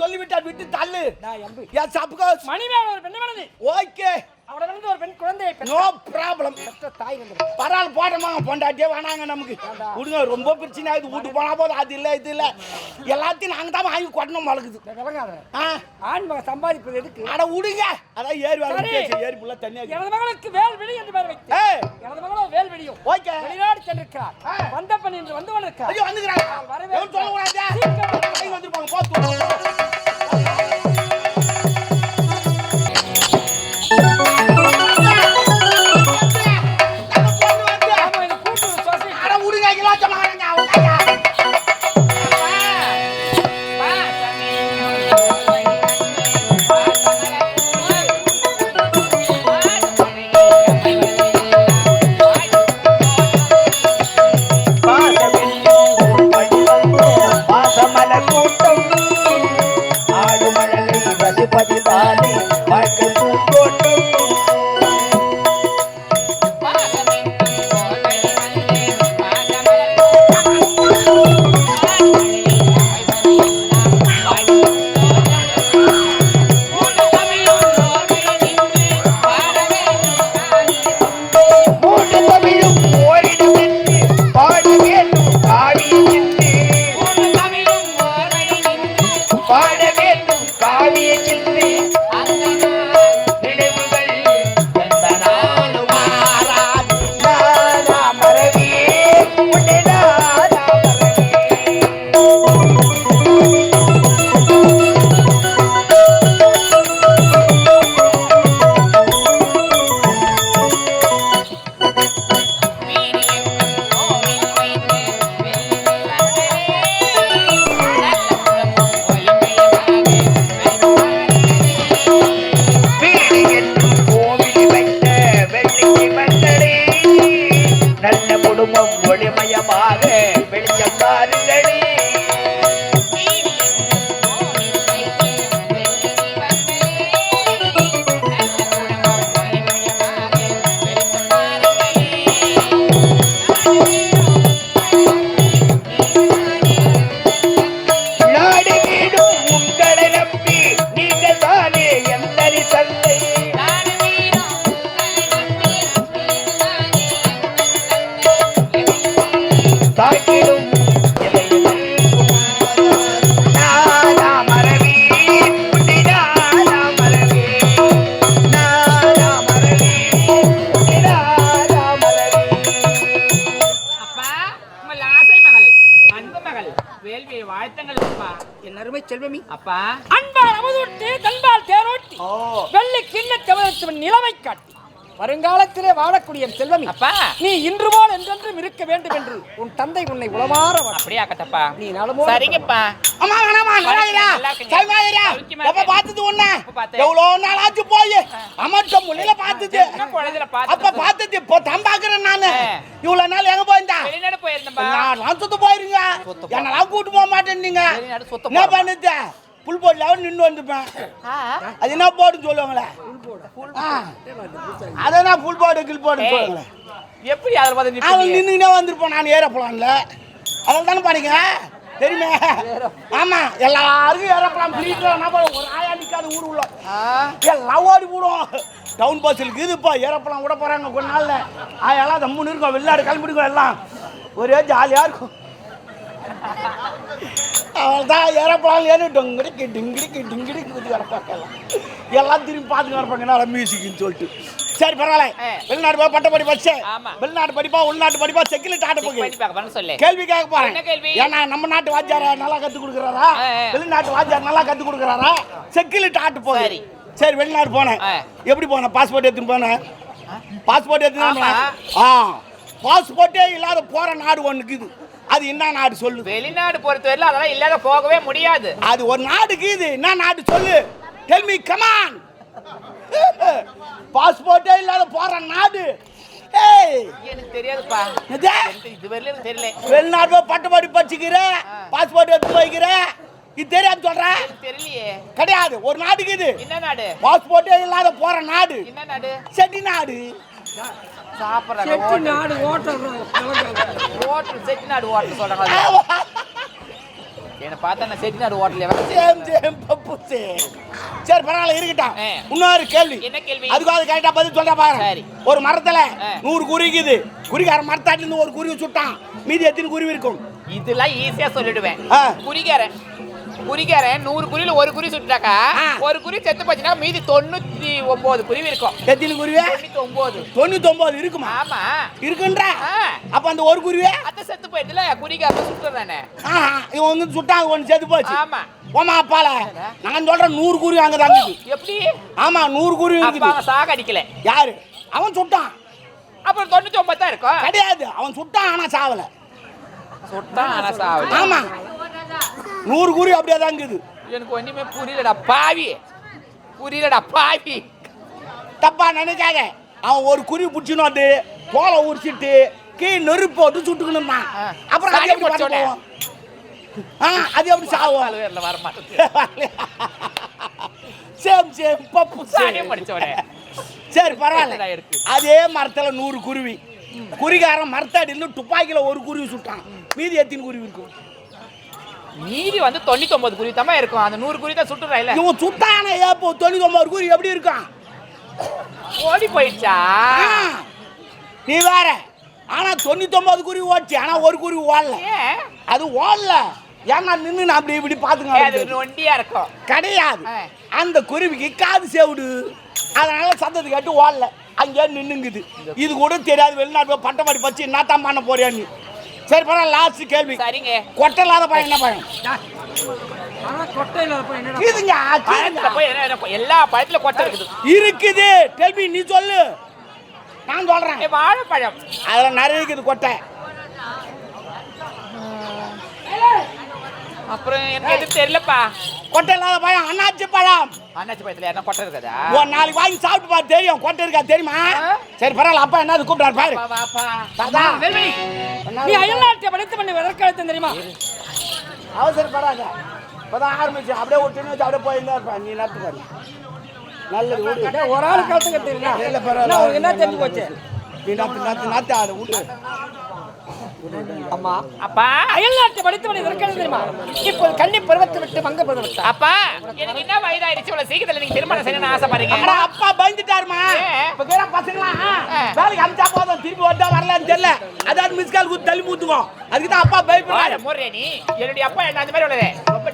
ஏதோ போடுற? கேட்டுக்க சொல்லிவிட்டா விட்டு தள்ளு. நான் எம்பி. என் சப்கோஸ் மணிமேகலை ஒரு பெண்ணு மனது. ஓகே அவளிடமிருந்து ஒரு பெண் குழந்தையை பெற்ற நோ ப்ராப்ளம் பெற்ற தாய் வந்து பரவாயில்ல போட்டோமா? பொண்டாட்டியே வேணாங்க நமக்கு. விடுங்க ரொம்ப பிரச்சனை ஆகுது. வீட்டு போனா போதும். அது இல்லை இது இல்லை. எல்லாத்தையும் நாங்கள் தான் வாங்கி கொட்டணும் வளர்க்குது ஆ? ஆண் மகன் சம்பாதிப்பது எதுக்கு? அட விடுங்க. அதான் ஏரி வேலை. பேசி ஏரி ஃபுல்லாக தண்ணியாக எனது மகளுக்கு வேல்விழி என்று பெயர் வைத்து. எனது மகளும் வேல்விழியும் ஓகே. வெளிநாடு சென்றிருக்கிறார். வந்த பெண் என்று வந்து கொண்டிருக்கிறார். ஐயோ வந்துக்கிறாங்க வரவே எவன் சொல்லக்கூடாது சீக்கிரம் கை வந்துருப்பாங்க போத்து செல்வமி. அப்பா. அன்பால் அமுதூட்டி தன்பால் தேரோட்டி. வெள்ளி கிண்ண தமிழத்துவன் நிலைமை காட்டி. வருங்காலத்திலே வாழக்கூடிய செல்வமி. அப்பா. நீ இன்று போல் என்றென்றும் இருக்க வேண்டும் என்று உன் தந்தை உன்னை உளமாற. அப்படியா கட்டப்பா. நீ நலமோடு சரிங்கப்பா. அம்மா வேணாமா நல்லாயிரா சௌக்கியமா எப்ப. பார்த்தது ஒண்ணு? எவ்வளோ நாள் ஆச்சு போய் அமர்த்த முள்ளில பார்த்தது. அப்ப பார்த்து பார்த்தது? இப்போ தம்பாக்குறேன் நானு. ஆ. இவ்வளவு நாள் எங்க போயிருந்தா? வெளிநாடு போயிருந்தப்பா நான் சுத்த போயிருங்க. என்னெல்லாம் கூட்டு போக மாட்டேன் நீங்க என்ன. பண்ணுது? புல் போடல நின்று வந்துப்பேன். அது என்ன போடுன்னு சொல்லுவாங்களே? ஆ. அதான் புல் போடு கில் ஏய், சொல்லுவாங்களே? எப்படி அதில் பார்த்து அவன்? நின்றுக்கிட்டே வந்திருப்போம் நான் ஏறப்பலாம்ல அதில் தானே பாருங்க தெரியுமே? ஆமா எல்லாருக்கும் ஏறப்பலாம் பிளீட்ல ஒரு ஆயா நிக்காத ஊர் உள்ள. எல்லாம் ஓடி போடும் டவுன் பஸ்ஸில் இருக்குதுப்பா ஏறப்பலாம் விட போறாங்க கொஞ்ச நாள்ல. ஆயாலாம் தம்முன்னு இருக்கும். வெளிநாடு கிளம்பிடுக்கும் எல்லாம். ஒரே ஜாலியா இருக்கும். அவள் தான் ஏறப்பலாம் ஏறி டொங்கிடிக்கு டிங்கிடிக்கு டிங்கிடிக்கு குதி வரப்பாங்க எல்லாம் எல்லாம் திரும்பி பார்த்துட்டு வரப்பாங்க நல்லா மியூசிக்னு சொல்லிட்டு. சரி பரவாயில்ல. வெளிநாடு போய் பட்ட படிப்பு வச்சு ஆமா. வெளிநாட்டு படிப்பா உள்நாட்டு படிப்பா செக்கிலிட்டு ஆட்ட செக் போகுது. பண்ணி பார்க்க பண்ண சொல்லு. கேள்வி கேட்க போறேன்? ஏன்னா நம்ம நாட்டு வாத்தியார நல்லா கத்து கொடுக்குறாரா. வெளிநாட்டு வாத்தியார் நல்லா கத்து கொடுக்குறாரா? செக்கிலிட்டு ஆட்டு போகுது. சரி. வெளிநாடு போனேன். எப்படி போனேன்? பாஸ்போர்ட் எடுத்துன்னு போனேன். பாஸ்போர்ட் எடுத்துன்னு. ஆ. பாஸ்போர்ட்டே இல்லாத போற நாடு ஒண்ணுக்குது அது என்ன நாடு சொல்லு? வெளிநாடு பொறுத்தவரையில அதெல்லாம் இல்லாத போகவே முடியாது. அது ஒரு நாடுக்கு இது. என்ன நாடு சொல்லு? டெல் மீ கமான் பாஸ்போர்ட்டே இல்லாத போற நாடு. எனக்கு தெரியாதுப்பா. இதுவரையிலும் எனக்கு தெரியல. வெளிநாடு பட்டப்பாடி படிச்சுக்கிற பாஸ்போர்ட் எடுத்து வைக்கிற இது தெரியாது சொல்ற? தெரியலையே. கிடையாது. ஒரு நாட்டுக்கு இது. என்ன நாடு? பாஸ்போர்ட்டே இல்லாத போற நாடு. என்ன நாடு? செட்டி நாடு. சாப்பிட்றாங்க நாடு ஓட்டல் ஹோட்டல் செட்டிநாடு ஹோட்டல் சொல்றாங்க என்ன பார்த்தா நான் செட்டிநாடு எவன் சேம் சேம் பப்பு சேம் சரி பரவாயில்ல இருக்கட்டும். இன்னொரு கேள்வி. என்ன கேள்வி? அதுக்கு அது கரெக்டா பதில் சொல்ற பாரு. சரி. ஒரு மரத்துல. நூறு குருவிக்குது குறிக்கார மரத்தாட்டில இருந்து ஒரு குருவி சுட்டான். மீதி எத்தனை குருவி இருக்கும்? இதெல்லாம் ஈஸியா சொல்லிடுவேன். ஆ. குறிகாரன் நூறு குறியில ஒரு குறி சுட்டாக்கா. ஒரு குறி செத்து போச்சுன்னா மீதி தொண்ணூத்தி ஒன்பது குருவி இருக்கும். எத்தனை குருவி? தொண்ணூத்தி ஒன்பது தொண்ணூத்தி ஒன்பது இருக்குமா? ஆமா. இருக்குன்ற. அப்ப அந்த ஒரு குருவி? அத்தை செத்து போயிட்டுல குறிகாரன் சுட்டுறானே இவன் வந்து சுட்டான் ஒன்று செத்து போச்சு. ஆமா. ஓமா அப்பால நான் சொல்றேன் நூறு குருவி அங்கதான் இருக்குது எப்படி? ஆமா நூறு குருவி இருக்குது. சாக அடிக்கல யாரு? அவன் சுட்டான். அப்புறம் தொண்ணூத்தி ஒன்பது தான் இருக்கும். கிடையாது. அவன் சுட்டான் ஆனா சாவல. சுட்டான் ஆனா சாவல. ஆமா. நூறு குருவி அப்படியே தான் இருக்குது. எனக்கு ஒண்ணுமே புரியலடா பாவி. புரியலடா பாவி. தப்பா நினைக்காத. அவன் ஒரு குருவி பிடிச்சின்னு வந்து தோலை உரிச்சிட்டு கீ நெருப்பு போட்டு சுட்டுக்கணும் தான் ஆ. அப்புறம் அது எப்படி. போகும்? ஆ அது எப்படி சாவும் வேர்ல வர மாட்டேன் சேம் சேம் பப்பு. சேம் படிச்சோடே சரி பரவாயில்ல? அதே மரத்துல நூறு குருவி. குறிகாரன் மரத்தடியில் துப்பாக்கியில ஒரு குருவி சுட்டான். மீதி எத்தனை குருவி இருக்கும்? மீதி வந்து தொண்ணூத்தி ஒன்பது குருவி தான் இருக்கும். அந்த நூறு குருவி தான் சுட்டுறா இல்ல இவன் சுட்டான ஏப்போ தொண்ணூத்தி ஒன்பது குருவி எப்படி இருக்கான்? ஓடி போயிடுச்சா? நீ வேற. ஆனா தொண்ணூத்தி ஒன்பது குருவி ஓடிச்சு. ஆனா ஒரு குருவி ஓடல. அது ஓடல. ஏன்னா நின்று நான் அப்படி இப்படி பாத்துங்க நொண்டியா இருக்கும். கிடையாது. அந்த குருவிக்கு காது சேவுடு. அதனால சத்தத்தை கேட்டு ஓடல. அங்கே நின்னுங்குது. இது கூட தெரியாது. வெளிநாட்டு பட்டமாடி பச்சு என்னத்தான் பண்ண போறியா நீ சரி பரவாயில்ல லாஸ்ட் கேள்வி. சரிங்க. கொட்டை இல்லாத பையன் என்ன பையன் இதுங்க என்ன- என்ன- எல்லா பழத்துல கொட்டை இருக்குது. இருக்குது. டெல்பி நீ சொல்லு. நான் சொல்றேன். ஏ, வாழைப்பழம் அதுல நிறைய இருக்குது கொட்டை. அப்புறம் எனக்கு எதுவும் தெரியலப்பா. கொட்டை இல்லாத பையன் அண்ணாச்சி பழம். அண்ணாச்சி பழத்துல என்ன கொட்டை இருக்குதா? ஒரு நாளைக்கு வாங்கி சாப்பிட்டு பாரு தெரியும். கொட்டை இருக்கா தெரியுமா. சரி பரவாயில்ல அப்பா என்ன கூப்பிட்டாரு பாரு. நீ அயல்நாட்டை படித்து பண்ணி எதற்கழுத்தம் தெரியுமா? அவசரப்படாத. இப்பதான் ஆரம்பிச்சு. அப்படியே விட்டுன்னு வச்சு அப்படியே போயிருந்தா இருப்பேன் நீ நட்டு பாரு. நல்லது ஒரு ஆள் கழுத்து கட்டுறீங்களா. என்ன, தெரிஞ்சு போச்சு? நீ நட்டு நட்டு நட்டு அதை விடு அம்மா அப்பா. அயல்நாட்டை படித்து பண்ணி எதற்கழுத்தம் தெரியுமா? இப்போ கன்னி பருவத்தை விட்டு மங்க பருவத்தை அப்பா எனக்கு என்ன வயதாயிருச்சு இவ்வளவு சீக்கிரத்துல நீங்க திருமணம் செய்யணும்னு ஆசைப்படுறீங்க? அப்பா பயந்துட்டாருமா? இப்ப கேட பசங்களாம். வேலைக்கு அமிச்சா போதும். திருப்பி வந்தா வரலான்னு தெரியல. அதாவது மிஸ் கால் குத்து தள்ளி மூத்துக்கும். அதுக்கு தான் அப்பா பயப்படுறாரு முறை நீ. என்னுடைய அப்பா என்ன அந்த மாதிரி உள்ளது? ரொம்ப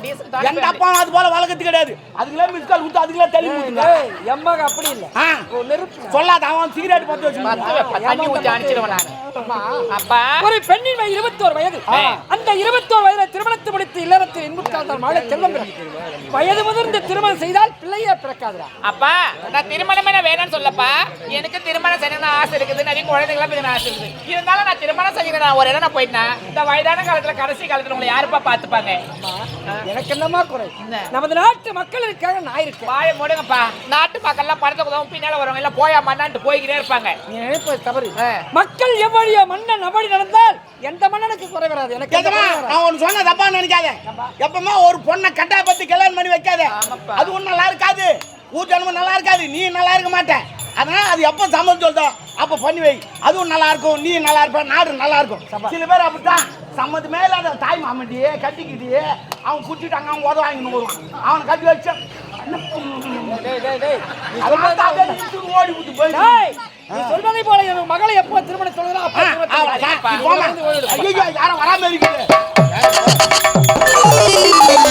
எந்த அப்பா அது போல வழக்கத்து கிடையாது. அதுக்குள்ள மிஸ் கால் குத்து அதுக்குள்ள தள்ளி மூத்துங்க. எம்மாக அப்படி இல்லை. சொல்லாத அவன் சிகரெட் பத்து வச்சு. தண்ணி ஊத்தி அம்மா, அப்பா. பெண்ணின் வயது இருபத்தோரு வயது. அந்த இருபத்தோரு வயதில் திருமணத்தை முடித்து இல்லறத்தில் இன்புற்றால் செல்வம் பிறக்கும். வயது முதிர்ந்து திருமணம் செய்தால் பிள்ளையே பிறக்காதுடா. அப்பா நான் திருமணம் என்ன வேணும்னு சொல்லப்பா. எனக்கு திருமணம் செய்யணும்னு ஆசை இருக்குது. நிறைய குழந்தைங்களா பிறகு ஆசை இருக்குது. இருந்தாலும் நான் திருமணம் செய்யணும் நான் ஒரு இடம் நான் போயிட்டேன். இந்த வயதான காலத்துல கடைசி காலத்துல உங்களை யாருப்பா பார்த்துப்பாங்க? எனக்கு என்னமா குறை? நமது நாட்டு மக்களுக்காக நான் இருக்கேன். வாய மூடுங்கப்பா. நாட்டு மக்கள்லாம் பணத்தை உதவும் பின்னால வரவங்க எல்லாம் போயா மண்ணான்ட்டு போய்கிட்டே இருப்பாங்க. தவறு. மக்கள் எவ்வழியோ மன்னன் அவ்வழி நடந்தால் எந்த மன்னனுக்கு குறை வராது? எனக்கு. நான் ஒன்று சொன்ன தப்பா நினைக்காத. எப்பவுமே ஒரு பொண்ணை கட்டா பத்தி கல்யாணம் பண்ணி வைக்காத. அது ஒன்றும் நல்லா இருக்காது. ஜனமும் நல்லா இருக்காது. நீ நல்லா இருக்க மாட்ட. அதனால அது எப்போ சம்மதம் சொல்தோ அப்போ பண்ணி வை. அதுவும் நல்லா இருக்கும். நீ நல்லா இருப்ப. நாடு நல்லா இருக்கும். சில பேர் அப்படித்தான். சம்மந்தமே இல்லாத தாய் மாமண்டியே கட்டிக்கிட்டியே அவன் குட்டிட்டாங்க அவன் உதவ வாங்கின்னு வருவான். அவனை கட்டி வச்சு டேய், டேய், டேய், நீ அதனால சொல்வதை தான் போல- அப்படியே இழுத்துட்டு ஓடி விட்டு நீ சொல்வதை போல என் மகளை எப்போ திருமணம் ஓடிடு. ஐயோ யாரும் வராம இருக்குது